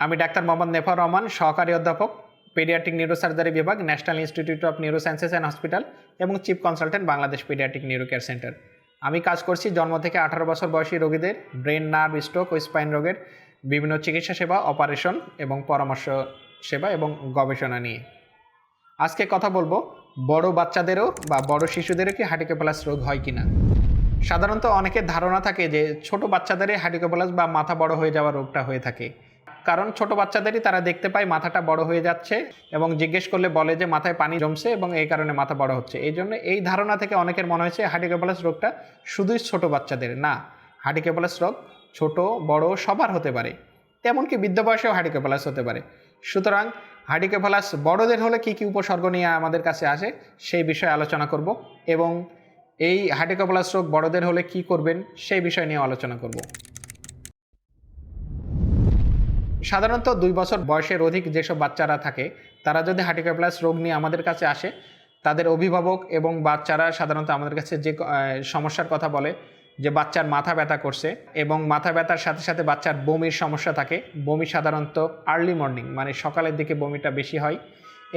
আমি ডাক্তার মোহাম্মদ নেফার রহমান, সহকারী অধ্যাপক, পেডিয়াট্রিক নিউরোসার্জারি বিভাগ, national institute of neurosciences and hospital এবং chief consultant Bangladesh paediatric neuro care centre. আমি কাজ করছি জন্ম থেকে আঠারো বছর বয়সী রোগীদের, ব্রেন, নার্ভ, স্ট্রোক ও স্পাইন রোগের বিভিন্ন চিকিৎসা সেবা, অপারেশন এবং পরামর্শ সেবা এবং গবেষণা নিয়ে। আজকে কথা বলব, বড় বাচ্চাদেরও বা বড় শিশুদেরও কি হার্টিকোপ্যালাস রোগ হয় কিনা? সাধারণত অনেকের ধারণা থাকে যে ছোট বাচ্চাদেরই হার্টিকোপ্যালাস বা মাথা বড় হয়ে যাওয়া রোগটা হয়ে থাকে। কারণ ছোট বাচ্চাদেরই তারা দেখতে পায় মাথাটা বড় হয়ে যাচ্ছে এবং জিজ্ঞেস করলে বলে যে, মাথায় পানি জমছে এবং এই কারণে মাথা বড় হচ্ছে। এই জন্য এই ধারণা থেকে অনেকের মনে হয়েছে হার্টিকোপ্যালাস রোগটা শুধুই ছোট বাচ্চাদের, না। হার্টিকোপ্যালাস রোগ ছোট, বড় সবার হতে পারে। এমনকি বৃদ্ধ বয়সেও হার্টিকোপ্যালাস হতে পারে। সুতরাং হার্টিকোপ্যালাস বড়দের হলে কি কি উপসর্গ নিয়ে আমাদের কাছে আসে সেই বিষয়ে আলোচনা করব এবং এই হার্টিকোপ্যালাস রোগ বড়দের হলে কি করবেন সেই বিষয় নিয়ে আলোচনা করব। সাধারণত দুই বছর বয়সের অধিক যেসব বাচ্চারা থাকে, তারা যদি হার্টিকোপ্যালাস রোগ নিয়ে আমাদের কাছে আসে, তাদের অভিভাবক এবং বাচ্চারা সাধারণত আমাদের কাছে যে সমস্যার কথা বলে, যে বাচ্চার মাথা ব্যথা করছে এবং মাথা ব্যথার সাথে সাথে বাচ্চার বমির সমস্যা থাকে। বমি সাধারণত আর্লি মর্নিং মানে সকালের দিকে বমিটা বেশি হয়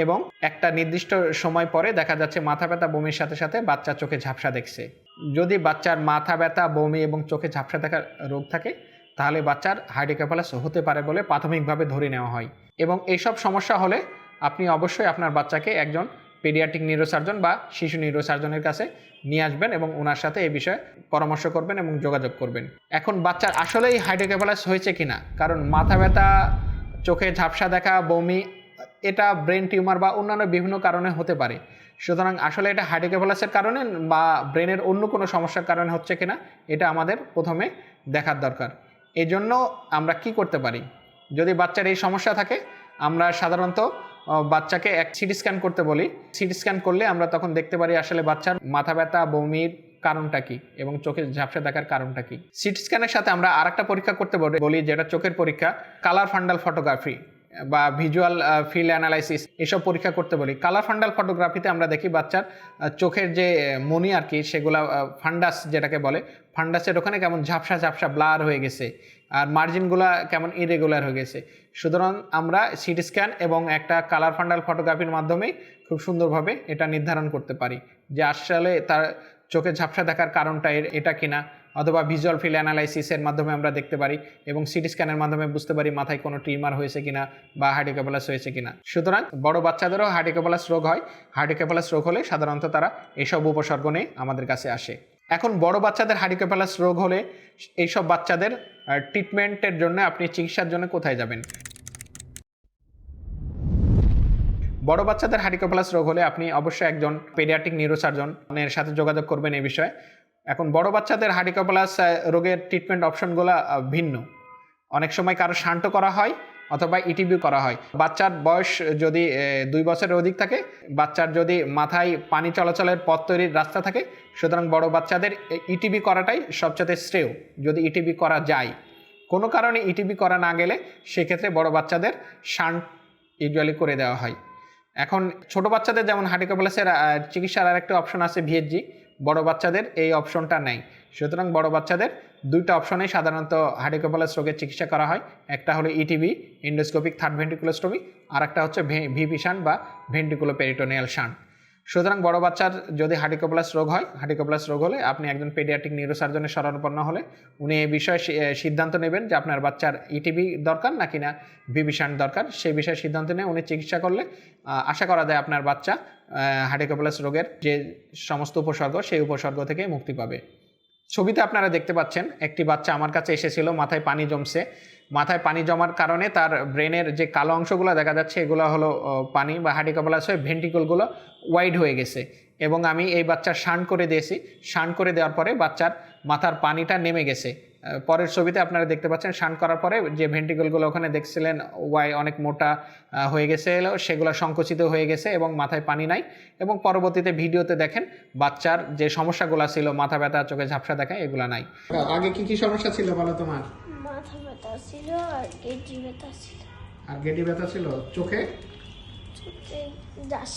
এবং একটা নির্দিষ্ট সময় পরে দেখা যাচ্ছে মাথা ব্যথা, বমির সাথে সাথে বাচ্চা চোখে ঝাপসা দেখছে। যদি বাচ্চার মাথা ব্যথা, বমি এবং চোখে ঝাপসা দেখার রোগ থাকে তাহলে বাচ্চার হাইড্রোক্যাপালাস হতে পারে বলে প্রাথমিকভাবে ধরে নেওয়া হয়। এবং এইসব সমস্যা হলে আপনি অবশ্যই আপনার বাচ্চাকে একজন পেডিয়াট্রিক নিউরোসার্জন বা শিশু নিউরোসার্জনের কাছে নিয়ে আসবেন এবং ওনার সাথে এই বিষয়ে পরামর্শ করবেন এবং যোগাযোগ করবেন। এখন বাচ্চার আসলেই হাইড্রোক্যাপালাস হয়েছে কিনা? কারণ মাথা ব্যথা, চোখে ঝাপসা দেখা, বমি, এটা ব্রেন টিউমার বা অন্যান্য বিভিন্ন কারণে হতে পারে। সুতরাং আসলে এটা হাইড্রোক্যাপালাসের কারণে বা ব্রেনের অন্য কোনো সমস্যার কারণে হচ্ছে কিনা, এটা আমাদের প্রথমে দেখার দরকার। এই জন্য আমরা কি করতে পারি? যদি বাচ্চার এই সমস্যা থাকে, আমরা সাধারণত বাচ্চাকে এক সিটি স্ক্যান করতে বলি। সিটি স্ক্যান করলে আমরা তখন দেখতে পারি আসলে বাচ্চার মাথা ব্যথা, বমির কারণটা কি এবং চোখে ঝাপসা দেখার কারণটা কি। সিটি স্ক্যানের সাথে আমরা আরেকটা পরীক্ষা করতে বলি যেটা চোখের পরীক্ষা, কালার ফান্ডাল ফটোগ্রাফি। বা ভিজুয়াল ফিল্ড অ্যানালাইসিস এসব পরীক্ষা করতে বলি। কালার ফান্ডাল ফটোগ্রাফিতে আমরা দেখি বাচ্চার চোখের যে মনি আর কি, সেগুলা ফান্ডাস যেটাকে বলে ফান্ডাসের ওখানে কেমন ঝাপসা ঝাপসা ব্লার হয়ে গেছে আর মার্জিনগুলা কেমন ইরেগুলার হয়ে গেছে। সুতরাং আমরা সিটি স্ক্যান এবং একটা কালার ফান্ডাল ফটোগ্রাফির মাধ্যমেই খুব সুন্দরভাবে এটা নির্ধারণ করতে পারি যে আসলে তার চোখে ঝাপসা দেখার কারণটা এটা কিনা। অথবা ভিজুয়াল ফিল অ্যানালাইসিসের মাধ্যমে আমরা দেখতে পারি এবং সিটি স্ক্যানের মাধ্যমে বুঝতে পারি মাথায় কোনো টিউমার হয়েছে কিনা বা হার্ডিকোপ্যালাস হয়েছে কিনা। সুতরাং বড় বাচ্চাদেরও হার্ডিকোপ্যালাস রোগ হয়। হার্ডিকোপ্যালাস রোগ হলে সাধারণত তারা এসব উপসর্গ নিয়ে আমাদের কাছে আসে। এখন বড় বাচ্চাদের হার্ডিকোপ্যালাস রোগ হলে এইসব বাচ্চাদের ট্রিটমেন্টের জন্য আপনি চিকিৎসার জন্য কোথায় যাবেন? বড় বাচ্চাদের হার্ডিকোপ্যালাস রোগ হলে আপনি অবশ্যই একজন পেডিয়াট্রিক নিউরোসার্জনের সাথে যোগাযোগ করবেন এই বিষয়ে। এখন বড় বাচ্চাদের হার্ডিকোপ্যালাস রোগের ট্রিটমেন্ট অপশনগুলো ভিন্ন। অনেক সময় কারও শান্ত করা হয় অথবা ইটিবি করা হয়। বাচ্চার বয়স যদি দুই বছরের অধিক থাকে, বাচ্চার যদি মাথায় পানি চলাচলের পথ তৈরির রাস্তা থাকে, সুতরাং বড় বাচ্চাদের ইটিবি করাটাই সবচেয়ে শ্রেয়, যদি ইটিবি করা যায়। কোনো কারণে ইটিবি করা না গেলে, সেক্ষেত্রে বড় বাচ্চাদের শান্ট ইউজুয়ালি করে দেওয়া হয়। এখন ছোট বাচ্চাদের যেমন হার্টিকোপ্যালাসের চিকিৎসার আরেকটা অপশন আছে ভিএচজি বড় বাচ্চাদের এই অপশনটা নেই। সুতরাং বড় বাচ্চাদের দুইটা অপশনেই সাধারণত হার্টিকোপ্যালাস রোগের চিকিৎসা করা হয়। একটা হলো ইটিভি ইন্ডোস্কোপিক থার্ড ভেন্টিকুলোস্টমি আর একটা হচ্ছে ভিপি শান বা ভেন্টিকুলো পেরিটোনিয়াল শান সুতরাং বড় বাচ্চার যদি হার্টিকোপ্লাস রোগ হয় হার্টিকোপ্যালাস রোগ হলে আপনি একজন পেডিয়াট্রিক নিউরোসার্জনের শরণাপন্ন হলে উনি এই বিষয়ে সিদ্ধান্ত নেবেন যে আপনার বাচ্চার ইটিভি দরকার নাকি না ভিবিশান দরকার। সেই বিষয়ে সিদ্ধান্ত নিয়ে উনি চিকিৎসা করলে আশা করা যায় আপনার বাচ্চা হার্টিকোপ্যালাস রোগের যে সমস্ত উপসর্গ, সেই উপসর্গ থেকে মুক্তি পাবে। ছবিতে আপনারা দেখতে পাচ্ছেন, একটি বাচ্চা আমার কাছে এসেছিল, মাথায় পানি জমছে। মাথায় পানি জমার কারণে তার ব্রেনের যে কালো অংশগুলো দেখা যাচ্ছে, এগুলো হলো পানি বা হার্টিকোপ্যালাস হয়ে ভেন্টিকলগুলো ওয়াইড হয়ে গেছে। এবং আমি এই বাচ্চার শান করে দিয়েছি। শান করে দেওয়ার পরে বাচ্চার মাথার পানিটা নেমে গেছে। পরের ছবিতে আপনারা দেখতে পাচ্ছেন, শান করার পরে যে ভেন্টিকলগুলো ওখানে দেখছিলেন, ওয়াই অনেক মোটা হয়ে গেছে, এলো, সেগুলো সংকুচিত হয়ে গেছে এবং মাথায় পানি নাই। এবং পরবর্তীতে ভিডিওতে দেখেন, বাচ্চার যে সমস্যাগুলো ছিল, মাথা ব্যথা, চোখে ঝাপসা দেখা, এগুলো নাই। আগে কি কি সমস্যা ছিল বলো তোমার? মাথা ব্যথা ছিল আর গেজি ব্যথা ছিল। আর গেডি ব্যথা ছিল? চোখে? চোখে দাস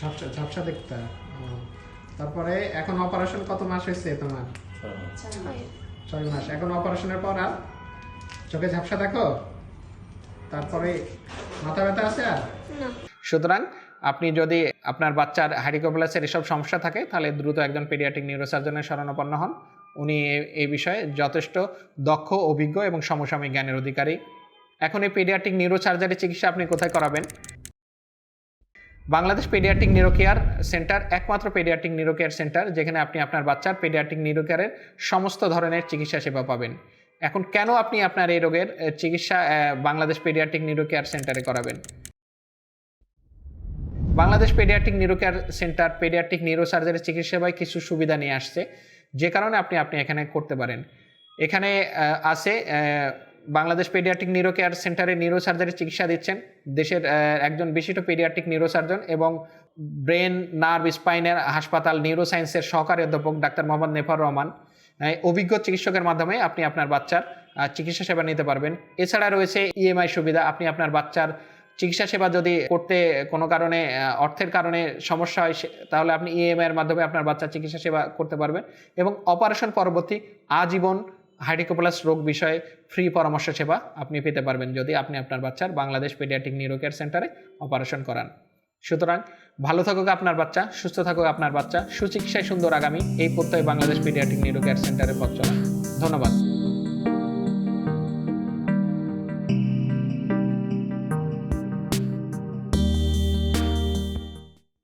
ঝাপসা ঝাপসা দেখতে। তারপরে এখন অপারেশন কত মাস হয়েছে তোমার? ছয় ছয় মাস। এখন অপারেশনের পর আর? চোখে ঝাপসা দেখো? তারপরে মাথা ব্যথা আছে আর? সুতরাং আপনি যদি আপনার বাচ্চার হাইডিকোপ্লাসের এসব সমস্যা থাকে তাহলে দ্রুত একজন পেডিয়াট্রিক নিউরোসার্জনের শরণাপন্ন হন। উনি এই বিষয়ে যথেষ্ট দক্ষ, অভিজ্ঞ এবং সমসাময়িক জ্ঞানের অধিকারী। এখন এই পেডিয়াট্রিক নিউরোসার্জারি চিকিৎসা আপনি কোথায় করাবেন? বাংলাদেশ পেডিয়াট্রিক নিউরোকেয়ার সেন্টার একমাত্র পেডিয়াট্রিক নিউরোকেয়ার সেন্টার যেখানে আপনি আপনার বাচ্চার পেডিয়াট্রিক নিউরোকেয়ারের সমস্ত ধরনের চিকিৎসা সেবা পাবেন। এখন কেন আপনি আপনার এই রোগের চিকিৎসা বাংলাদেশ পেডিয়াট্রিক নিউরোকেয়ার সেন্টারে করাবেন? Bangladesh paediatric neurocare centre paediatric neurosurgery চিকিৎসা সেবায় কিছু সুবিধা নিয়ে আসছে। যে কারণে আপনি আপনি এখানে করতে পারেন। এখানে আছে বাংলাদেশ পেডিয়াট্রিক নিউরোকেয়ার সেন্টারে নিউরোসার্জারি চিকিৎসা দিচ্ছেন। দেশের একজন বিশিষ্ট পেডিয়াট্রিক নিউরোসার্জন এবং ব্রেন নার্ভ স্পাইনের হাসপাতাল নিউরোসায়েন্সের সহকারী অধ্যাপক ডাক্তার মোহাম্মদ নেফার রহমান অভিজ্ঞ চিকিৎসকের মাধ্যমে আপনি আপনার বাচ্চার চিকিৎসা সেবা নিতে পারবেন। এছাড়া রয়েছে ইএমআই সুবিধা। আপনি আপনার বাচ্চার চিকিৎসা সেবা যদি করতে কোনো কারণে অর্থের কারণে সমস্যা হয় তাহলে আপনি ইএমআই এর মাধ্যমে আপনার বাচ্চার চিকিৎসা সেবা করতে পারবেন এবং অপারেশন পরবর্তী আজীবন হাইডিকোপ্লাস রোগ বিষয়ে ফ্রি পরামর্শ সেবা আপনি পেতে পারবেন যদি আপনি আপনার বাচ্চার বাংলাদেশ পেডিয়াট্রিক নিউরোকেয়ার সেন্টারে অপারেশন করান। সুতরাং ভালো থাকুক আপনার বাচ্চা, সুস্থ থাকুক আপনার বাচ্চা, সুচিকিৎসায় সুন্দর আগামী, এই প্রত্যয় বাংলাদেশ পেডিয়াট্রিক নিউরোকেয়ার সেন্টারের পথ চলা। ধন্যবাদ।